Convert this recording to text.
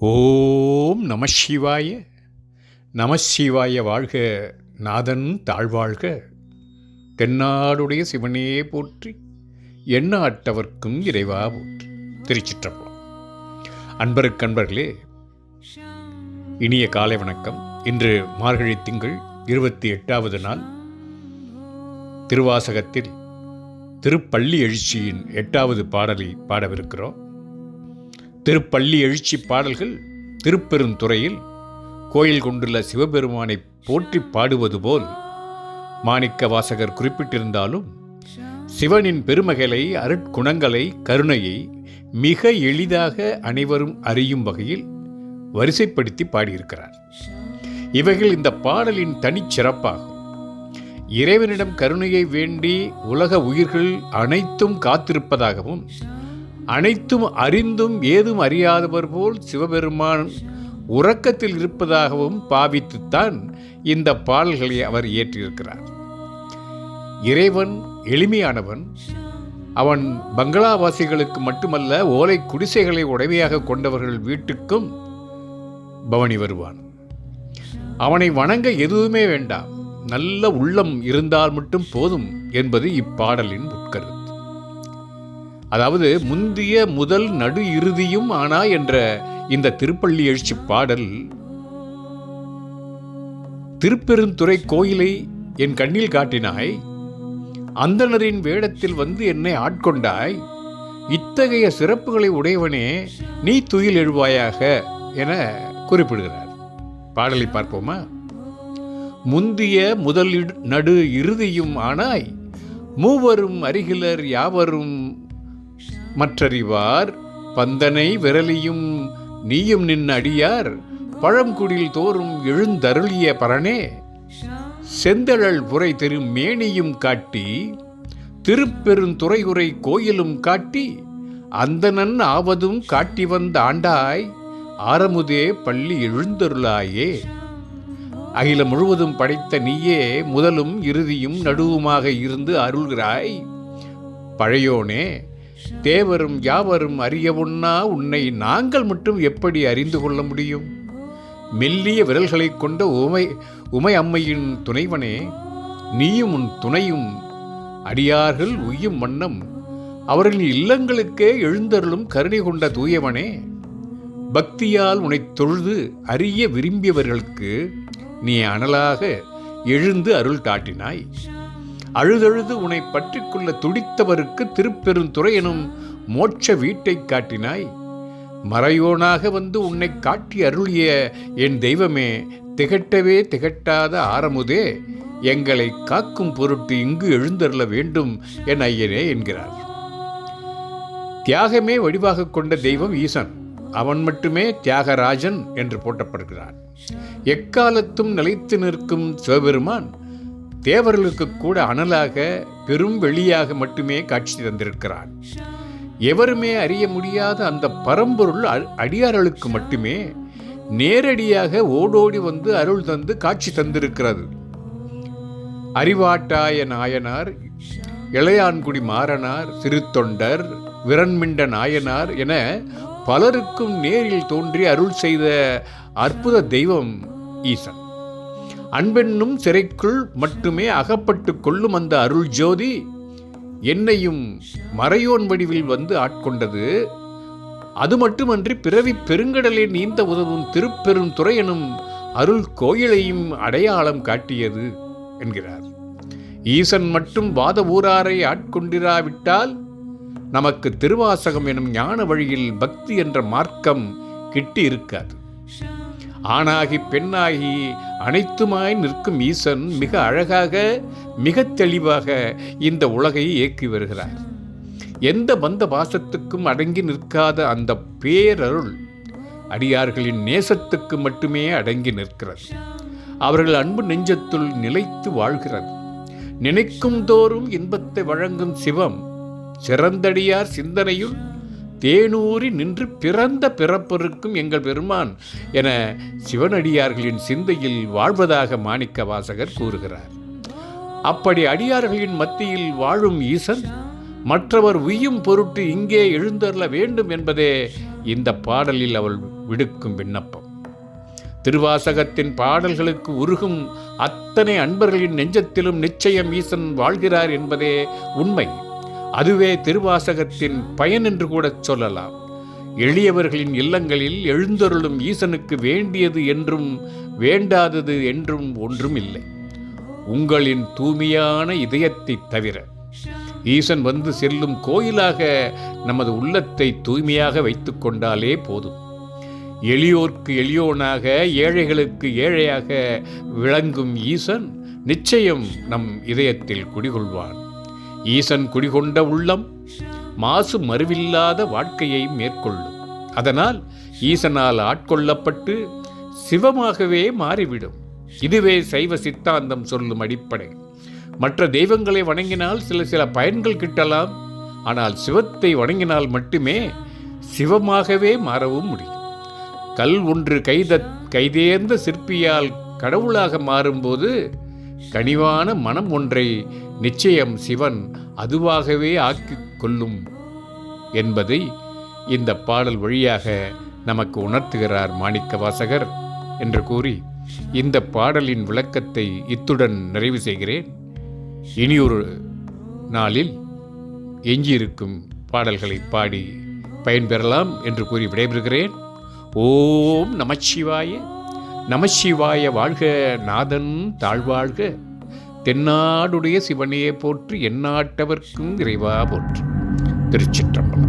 ஓம் நம சிவாய. நம சிவாய வாழ்க நாதன் தாழ்வாழ்க. தென்னாடுடைய சிவனே போற்றி எண்ணாட்டவர்க்கும் இறைவா போற்றி. திருச்சிற்றம்பலம். அன்பருக்கு அன்பர்களே இனிய காலை வணக்கம். இன்று மார்கழி திங்கள் இருபத்தி எட்டாவது நாள் திருவாசகத்தில் திருப்பள்ளி எழுச்சியின் எட்டாவது பாடலை பாடவிருக்கிறோம். திருப்பள்ளி எழுச்சி பாடல்கள் திருப்பெருந்துறையில் கோயில் கொண்டுள்ள சிவபெருமானை போற்றி பாடுவது போல் மாணிக்க வாசகர் குறிப்பிட்டிருந்தாலும் சிவனின் பெருமகளை அருட்குணங்களை கருணையை மிக எளிதாக அனைவரும் அறியும் வகையில் வரிசைப்படுத்தி பாடியிருக்கிறார். இவைகள் இந்த பாடலின் தனிச்சிறப்பாகும் இறைவனிடம் கருணையை வேண்டி உலக உயிர்கள் அனைத்தும் காத்திருப்பதாகவும் அனைத்தும் அறிந்தும் ஏதும் அறியாதவர் போல் சிவபெருமான் உறக்கத்தில் இருப்பதாகவும் பாவித்துத்தான் இந்த பாடல்களை அவர் இயற்றியிருக்கிறார் இறைவன் எளிமையானவன். அவன் பங்களாவாசிகளுக்கு மட்டுமல்ல ஓலை குடிசைகளை உடமையாக கொண்டவர்கள் வீட்டுக்கும் பவனி வருவான். அவனை வணங்க எதுவுமே வேண்டாம். நல்ல உள்ளம் இருந்தால் மட்டும் போதும் என்பது இப்பாடலின் அதாவது முந்திய முதல் நடு இறுதியும் ஆனா என்ற இந்த திருப்பள்ளி எழுச்சி பாடல் திருப்பெருந்துறை கோயிலை என் கண்ணில் காட்டினாய் அந்தணரின் வேடத்தில் வந்து என்னை ஆட்கொண்டாய் இத்தகைய சிறப்புகளை உடையவனே நீ துயில் எழுவாயாக என குறிப்பிடுகிறார். பாடலை பார்ப்போமா? முந்திய முதல் நடு இறுதியும் ஆனாய் மூவரும் அருகிலர் யாவரும் மற்றறிவார் பந்தனை விரலியும் நீயும் நின் அடியார் பழங்குடில் தோறும் எழுந்தருளிய பரனே. செந்தழல் புரை தெரு மேனியும் காட்டி திருப்பெருந்துறையுறை கோயிலும் காட்டி அந்தனன் ஆவதும் காட்டி வந்த ஆண்டாய் ஆரமுதே பள்ளி எழுந்தருளாயே. அகிலம் முழுவதும் படைத்த நீயே முதலும் இறுதியும் நடுவுமாக இருந்து அருள்கிறாய். பழையோனே தேவரும் யாவரும் அறிய உண்ணா உன்னை நாங்கள் மட்டும் எப்படி அறிந்து கொள்ள முடியும்? மெல்லிய விரல்களைக் கொண்ட உமை உமை அம்மையின் துணைவனே நீயும் உன் துணையும் அடியார்கள் உய்யும் வண்ணம் அவர்களின் இல்லங்களுக்கே எழுந்தருளும் கருணை கொண்ட தூயவனே பக்தியால் உன்னை தொழுது அறிய விரும்பியவர்களுக்கு நீ அனலாக எழுந்து அருள் காட்டினாய். அழுதழுது உன்னை பற்றிக்கொள்ள துடித்தவருக்கு திருப்பெருந்துறை எனும் மோட்ச வீட்டை காட்டினாய். மறையோனாக வந்து உன்னை காட்டி அருளிய என் தெய்வமே திகட்டவே திகட்டாத ஆரமுதே எங்களை காக்கும் பொருட்டு இங்கு எழுந்தருள வேண்டும் என் ஐயனே என்கிறார். தியாகமே வடிவாக கொண்ட தெய்வம் ஈசன். அவன் மட்டுமே தியாகராஜன் என்று போட்டப்படுகிறான் எக்காலத்தும் நிலைத்து நிற்கும் சிவபெருமான் தேவர்களுக்கு கூட அனலாக பெரும் வெளியாக மட்டுமே காட்சி தந்திருக்கிறான். எவருமே அறிய முடியாத அந்த பரம்பொருள் அடியார்களுக்கு மட்டுமே நேரடியாக ஓடோடி வந்து அருள் தந்து காட்சி தந்திருக்கிறது. அறிவாட்டாய நாயனார் இளையான்குடி மாறனார் சிறுத்தொண்டர் விரண்மிண்ட நாயனார் என பலருக்கும் நேரில் தோன்றி அருள் செய்த அற்புத தெய்வம் ஈசன். அன்பென்னும் சிறைக்குள் மட்டுமே அகப்பட்டு கொள்ளும் அந்த அருள் ஜோதி என்னையும் மறையோன் வடிவில் வந்து ஆட்கொண்டது. அது மட்டுமன்றி பிறவி பெருங்கடலை நீந்த உதவும் திருப்பெரும் எனும் அருள் கோயிலையும் அடையாளம் காட்டியது என்கிறார். ஈசன் மட்டும் வாத ஊராரை ஆட்கொண்டிராவிட்டால் நமக்கு திருவாசகம் எனும் ஞான வழியில் பக்தி என்ற மார்க்கம் கிட்டி இருக்காது ஆணாகி பெண்ணாகி அனைத்துமாய் நிற்கும் ஈசன் மிக அழகாக மிக தெளிவாக இந்த உலகை இயக்கி வருகிறார். எந்த பந்த பாசத்துக்கும் அடங்கி நிற்காத அந்த பேரருள் அடியார்களின் நேசத்துக்கு மட்டுமே அடங்கி நிற்கிறது. அவர்கள் அன்பு நெஞ்சத்துள் நிலைத்து வாழ்கிறது. நினைக்கும் தோறும் இன்பத்தை வழங்கும் சிவம் சிறந்தடியார் சிந்தனையுள் தேனூறி நின்று பிறந்த பிறப்பருக்கும் எங்கள் பெருமான் என சிவனடியார்களின் சிந்தையில் வாழ்வதாக மாணிக்க வாசகர் கூறுகிறார். அப்படி அடியார்களின் மத்தியில் வாழும் ஈசன் மற்றவர் உய்யும் பொருட்டு இங்கே எழுந்தருள வேண்டும் என்பதே இந்த பாடலில் அவள் விடுக்கும் விண்ணப்பம். திருவாசகத்தின் பாடல்களுக்கு உருகும் அத்தனை அன்பர்களின் நெஞ்சத்திலும் நிச்சயம் ஈசன் வாழ்கிறார் என்பதே உண்மை. அதுவே திருவாசகத்தின் பயன் என்று கூட சொல்லலாம். எளியவர்களின் இல்லங்களில் எழுந்தருளும் ஈசனுக்கு வேண்டியது என்றும் வேண்டாதது என்றும் ஒன்றும் இல்லை உங்களின் தூய்மையான இதயத்தை தவிர ஈசன் வந்து செல்லும் கோயிலாக நமது உள்ளத்தை தூய்மையாக வைத்து கொண்டாலே போதும். எளியோர்க்கு எளியோனாக ஏழைகளுக்கு ஏழையாக விளங்கும் ஈசன் நிச்சயம் நம் இதயத்தில் குடிகொள்வான். ஈசன் குடிகொண்ட உள்ளம் மாசு மறுவில்லாத வாழ்க்கையை மேற்கொள்ளும். அதனால் ஈசனால் ஆட்கொள்ளப்பட்டு சிவமாகவே மாறிவிடும். இதுவே சைவ சித்தாந்தம் சொல்லும் அடிப்படை. மற்ற தெய்வங்களை வணங்கினால் சில சில பயன்கள் கிட்டலாம். ஆனால் சிவத்தை வணங்கினால் மட்டுமே சிவமாகவே மாறவும் முடியும். கல் ஒன்று கைத கைதேர்ந்த சிற்பியால் கடவுளாக மாறும்போது கனிவான மனம் ஒன்றை நிச்சயம் சிவன் அதுவாகவே ஆக்கிக் கொள்ளும் என்பதை இந்த பாடல் வழியாக நமக்கு உணர்த்துகிறார் மாணிக்க வாசகர் என்று கூறி இந்த பாடலின் விளக்கத்தை இத்துடன் நிறைவு செய்கிறேன். இனியொரு நாளில் எஞ்சியிருக்கும் பாடல்களை பாடி பயன்பெறலாம் என்று கூறி விடைபெறுகிறேன். ஓம் நமச்சிவாய. நமச்சிவாய வாழ்க நாதன் தாழ்வாழ்க. தென்னாடுடைய சிவனையே போற்றி எந்நாட்டவர்க்கும் இறைவா போற்று. திருச்சிற்றம்பலம்.